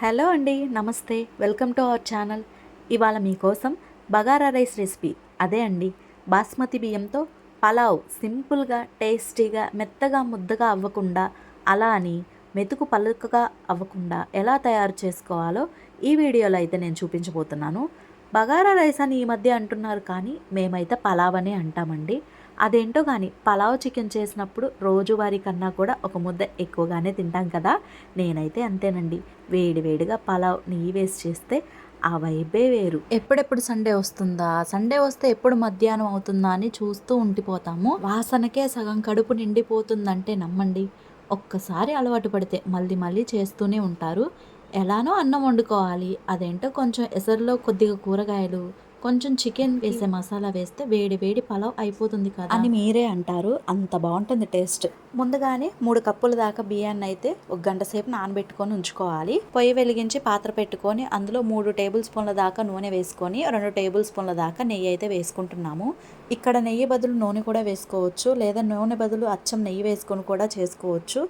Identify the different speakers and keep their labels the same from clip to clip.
Speaker 1: Hello అండి నమస్తే. Welcome to our channel. ఇవాళ మీకోసం బగారా రైస్ రెసిపీ. అదే అండి బాస్మతి బియ్యంతో పలావ్ సింపుల్గా టేస్టీగా మెత్తగా ముద్దగా అవ్వకుండా అలా అని మెతుకు పలుకగా అవ్వకుండా ఎలా తయారు చేసుకోవాలో ఈ వీడియోలో అయితే నేను చూపించబోతున్నాను. బగారా రైస్ అని ఈ మధ్య అంటున్నారు కానీ మేమైతే పలావ్ అనే అంటామండి. అదేంటో కానీ పలావ్ చికెన్ చేసినప్పుడు రోజువారీ కన్నా కూడా ఒక ముద్ద ఎక్కువగానే తింటాం కదా. నేనైతే అంతేనండి. వేడి వేడిగా పలావ్ నెయ్యి వేసి చేస్తే ఆ వైబే వేరు. ఎప్పుడెప్పుడు సండే వస్తుందా? సండే వస్తే ఎప్పుడు మధ్యాహ్నం అవుతుందా అని చూస్తూ ఉండిపోతాము. వాసనకే సగం కడుపు నిండిపోతుందంటే నమ్మండి. ఒక్కసారి అలవాటు పడితే మళ్ళీ మళ్ళీ చేస్తూనే ఉంటారు. ఎలానో అన్నం వండుకోవాలి. అదేంటో కొంచెం ఎసరులో కొద్దిగా కూరగాయలు కొంచెం చికెన్ వేసే మసాలా వేస్తే వేడి వేడి పలావ్ అయిపోతుంది కదా. అని మీరే అంటారు. అంత బాగుంటుంది టేస్ట్. ముందుగానే మూడు కప్పుల దాకా బియ్యాన్ని అయితే ఒక గంట సేపు నానబెట్టుకొని ఉంచుకోవాలి. పొయ్యి వెలిగించి పాత్ర పెట్టుకొని అందులో మూడు టేబుల్ స్పూన్ల దాకా నూనె వేసుకొని రెండు టేబుల్ స్పూన్ల దాకా నెయ్యి అయితే వేసుకుంటున్నాము. ఇక్కడ నెయ్యి బదులు నూనె కూడా వేసుకోవచ్చు లేదా నూనె బదులు అచ్చం నెయ్యి వేసుకొని కూడా చేసుకోవచ్చు.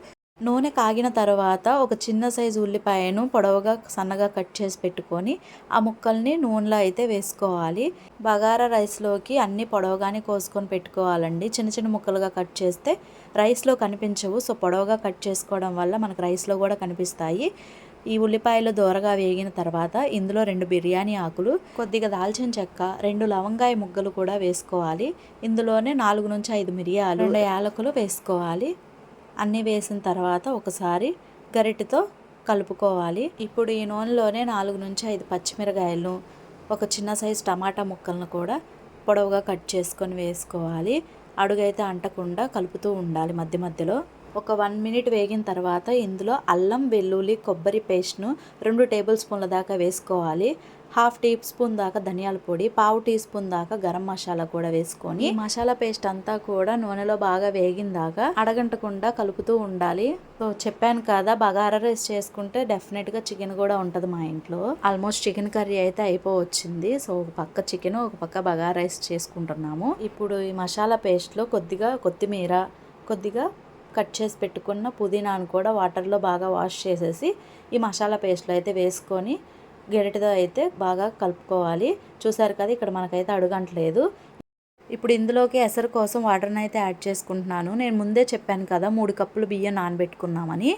Speaker 1: నూనె కాగిన తర్వాత ఒక చిన్న సైజు ఉల్లిపాయను పొడవుగా సన్నగా కట్ చేసి పెట్టుకొని ఆ ముక్కల్ని నూనెలో అయితే వేసుకోవాలి. బగారా రైస్లోకి అన్ని పొడవుగానే కోసుకొని పెట్టుకోవాలండి. చిన్న చిన్న ముక్కలుగా కట్ చేస్తే రైస్లో కనిపించవు. సో పొడవుగా కట్ చేసుకోవడం వల్ల మనకు రైస్లో కూడా కనిపిస్తాయి. ఈ ఉల్లిపాయలు దూరగా వేగిన తర్వాత ఇందులో రెండు బిర్యానీ ఆకులు కొద్దిగా దాల్చిన చెక్క రెండు లవంగాయ ముగ్గలు కూడా వేసుకోవాలి. ఇందులోనే నాలుగు నుంచి ఐదు మిరియాలు రెండు యాలకులు వేసుకోవాలి. అన్నీ వేసిన తర్వాత ఒకసారి గరిటెతో కలుపుకోవాలి. ఇప్పుడు ఈ నూనెలోనే నాలుగు నుంచి ఐదు పచ్చిమిరకాయలను ఒక చిన్న సైజు టమాటా ముక్కలను కూడా పొడవుగా కట్ చేసుకొని వేసుకోవాలి. అడుగైతే అంటకుండా కలుపుతూ ఉండాలి మధ్య మధ్యలో. ఒక వన్ మినిట్ వేగిన తర్వాత ఇందులో అల్లం వెల్లుల్లి కొబ్బరి పేస్ట్ను రెండు టేబుల్ స్పూన్ల దాకా వేసుకోవాలి. హాఫ్ టీ స్పూన్ దాకా ధనియాల పొడి పావు టీ స్పూన్ దాకా గరం మసాలా కూడా వేసుకొని మసాలా పేస్ట్ అంతా కూడా నూనెలో బాగా వేగిన దాకా అడగంటకుండా కలుపుతూ ఉండాలి. సో చెప్పాను కదా బగారా రైస్ చేసుకుంటే డెఫినెట్గా చికెన్ కూడా ఉంటుంది మా ఇంట్లో. ఆల్మోస్ట్ చికెన్ కర్రీ అయితే అయిపోవచ్చింది. సో ఒక పక్క చికెన్ ఒక పక్క బగారా రైస్ చేసుకుంటున్నాము. ఇప్పుడు ఈ మసాలా పేస్ట్లో కొద్దిగా కొత్తిమీర కొద్దిగా కట్ చేసి పెట్టుకున్న పుదీనాను కూడా వాటర్లో బాగా వాష్ చేసేసి ఈ మసాలా పేస్ట్లో అయితే వేసుకొని గెరటితో అయితే బాగా కలుపుకోవాలి. చూసారు కదా ఇక్కడ మనకైతే అడుగంటలేదు. ఇప్పుడు ఇందులోకి ఎసరు కోసం వాటర్ని అయితే యాడ్ చేసుకుంటున్నాను. నేను ముందే చెప్పాను కదా మూడు కప్పులు బియ్యం నానబెట్టుకున్నామని.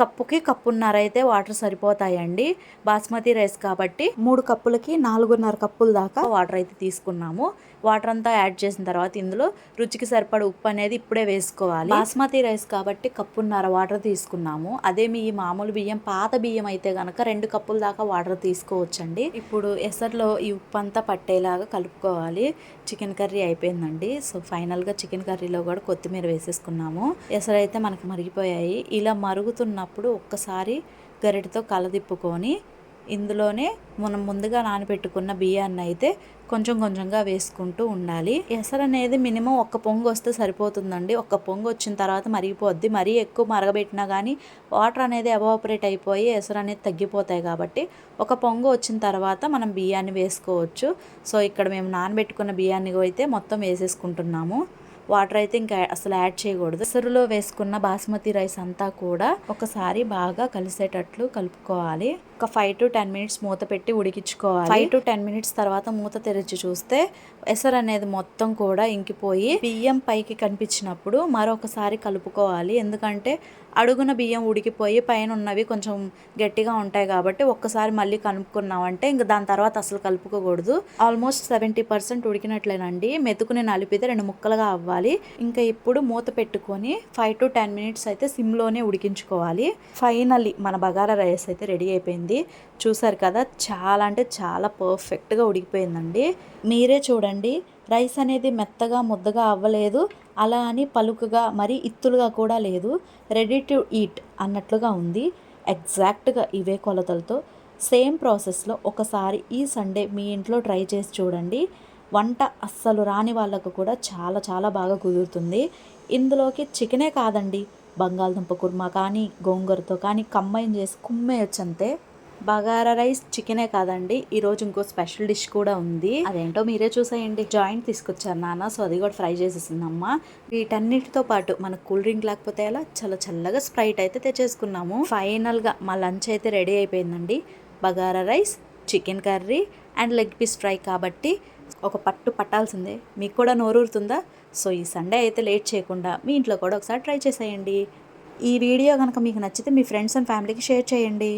Speaker 1: కప్పుకి కప్పున్నర అయితే వాటర్ సరిపోతాయండి. బాస్మతి రైస్ కాబట్టి మూడు కప్పులకి నాలుగున్నర కప్పుల దాకా వాటర్ అయితే తీసుకున్నాము. వాటర్ అంతా యాడ్ చేసిన తర్వాత ఇందులో రుచికి సరిపడ ఉప్పు అనేది ఇప్పుడే వేసుకోవాలి. బాస్మతి రైస్ కాబట్టి కప్పున్నర వాటర్ తీసుకున్నాము. అదే మీ మామూలు బియ్యం పాత బియ్యం అయితే కనుక రెండు కప్పుల దాకా వాటర్ తీసుకోవచ్చండి. ఇప్పుడు ఎసర్లో ఈ ఉప్పు అంతా పట్టేలాగా కలుపుకోవాలి. చికెన్ కర్రీ అయిపోయిందండి. సో ఫైనల్గా చికెన్ కర్రీలో కూడా కొత్తిమీర వేసేసుకున్నాము. ఎసరైతే మనకి మరిగిపోయాయి. ఇలా మరుగుతున్నప్పుడు ఒక్కసారి గరిటతో కలదిప్పుకొని ఇందులోనే మనం ముందుగా నానబెట్టుకున్న బియ్యాన్ని అయితే కొంచెం కొంచెంగా వేసుకుంటూ ఉండాలి. ఎసరు అనేది మినిమం ఒక్క పొంగు వస్తే సరిపోతుందండి. ఒక్క పొంగు వచ్చిన తర్వాత మరిగిపోద్ది. మరీ ఎక్కువ మరగబెట్టినా కానీ వాటర్ అనేది ఎవాపరేట్ అయిపోయి ఎసరు అనేది తగ్గిపోతాయి కాబట్టి ఒక పొంగు వచ్చిన తర్వాత మనం బియ్యాన్ని వేసుకోవచ్చు. సో ఇక్కడ మేము నానబెట్టుకున్న బియ్యాన్ని అయితే మొత్తం వేసేసుకుంటున్నాము. వాటర్ అయితే ఇంకా అసలు యాడ్ చేయకూడదు. ఎసరులో వేసుకున్న బాస్మతి రైస్ అంతా కూడా ఒకసారి బాగా కలిసేటట్లు కలుపుకోవాలి. ఒక ఫైవ్ టు టెన్ మినిట్స్ మూత పెట్టి ఉడికించుకోవాలి. ఫైవ్ టు టెన్ మినిట్స్ తర్వాత మూత తెరిచి చూస్తే ఎసరు అనేది మొత్తం కూడా ఇంకిపోయి బియ్యం పైకి కనిపించినప్పుడు మరొకసారి కలుపుకోవాలి. ఎందుకంటే అడుగున బియ్యం ఉడికిపోయి పైన ఉన్నవి కొంచెం గట్టిగా ఉంటాయి కాబట్టి ఒక్కసారి మళ్ళీ కలుపుకున్నామంటే ఇంకా దాని తర్వాత అసలు కలుపుకోకూడదు. ఆల్మోస్ట్ సెవెంటీ పర్సెంట్ ఉడికినట్లేనండి. మెతుకుని నలిపితే రెండు ముక్కలుగా అవ్వాలి. ఇంకా ఇప్పుడు మూత పెట్టుకొని ఫైవ్ టు టెన్ మినిట్స్ అయితే సిమ్లోనే ఉడికించుకోవాలి. ఫైనల్లీ మన బగారా రైస్ అయితే రెడీ అయిపోయింది. చూసారు కదా చాలా అంటే చాలా పర్ఫెక్ట్గా ఉడికిపోయిందండి. మీరే చూడండి రైస్ అనేది మెత్తగా ముద్దగా అవ్వలేదు. అలా అని పలుకుగా మరి ఇత్తులుగా కూడా లేదు. రెడీ టు ఈట్ అన్నట్లుగా ఉంది. ఎగ్జాక్ట్గా ఇవే కొలతలతో. సేమ్ ప్రాసెస్లో ఒకసారి ఈ సండే మీ ఇంట్లో ట్రై చేసి చూడండి. వంట అస్సలు రాని వాళ్ళకు కూడా చాలా చాలా బాగా కుదురుతుంది. ఇందులోకి చికెనే కాదండి. బంగాళదుంప కుర్మా కానీ గోంగూరతో కానీ కంబైన్ చేసి కుమ్మేయచ్చు అంతే బగారా రైస్ చికెనే కాదండి. ఈ రోజు ఇంకో స్పెషల్ డిష్ కూడా ఉంది. అదేంటో మీరే చూసేయండి. జాయింట్ తీసుకొచ్చారు నాన్న సో అది కూడా ఫ్రై చేసేసిందమ్మ. వీటన్నిటితో పాటు మనకు కూల్ డ్రింక్ లేకపోతే ఎలా? చాలా చల్లగా స్ప్రైట్ అయితే తెచ్చేసుకున్నాము. ఫైనల్గా మా లంచ్ అయితే రెడీ అయిపోయిందండి. Bagara rice chicken curry and leg piece fry కాబట్టి ఒక పట్టు పట్టాల్సిందే. మీకు కూడా నోరూరుతుందా? సో ఈ సండే అయితే లేట్ చేయకుండా మీ ఇంట్లో కూడా ఒకసారి ట్రై చేసేయండి. ఈ వీడియో కనుక మీకు నచ్చితే మీ ఫ్రెండ్స్ అండ్ ఫ్యామిలీకి షేర్ చేయండి.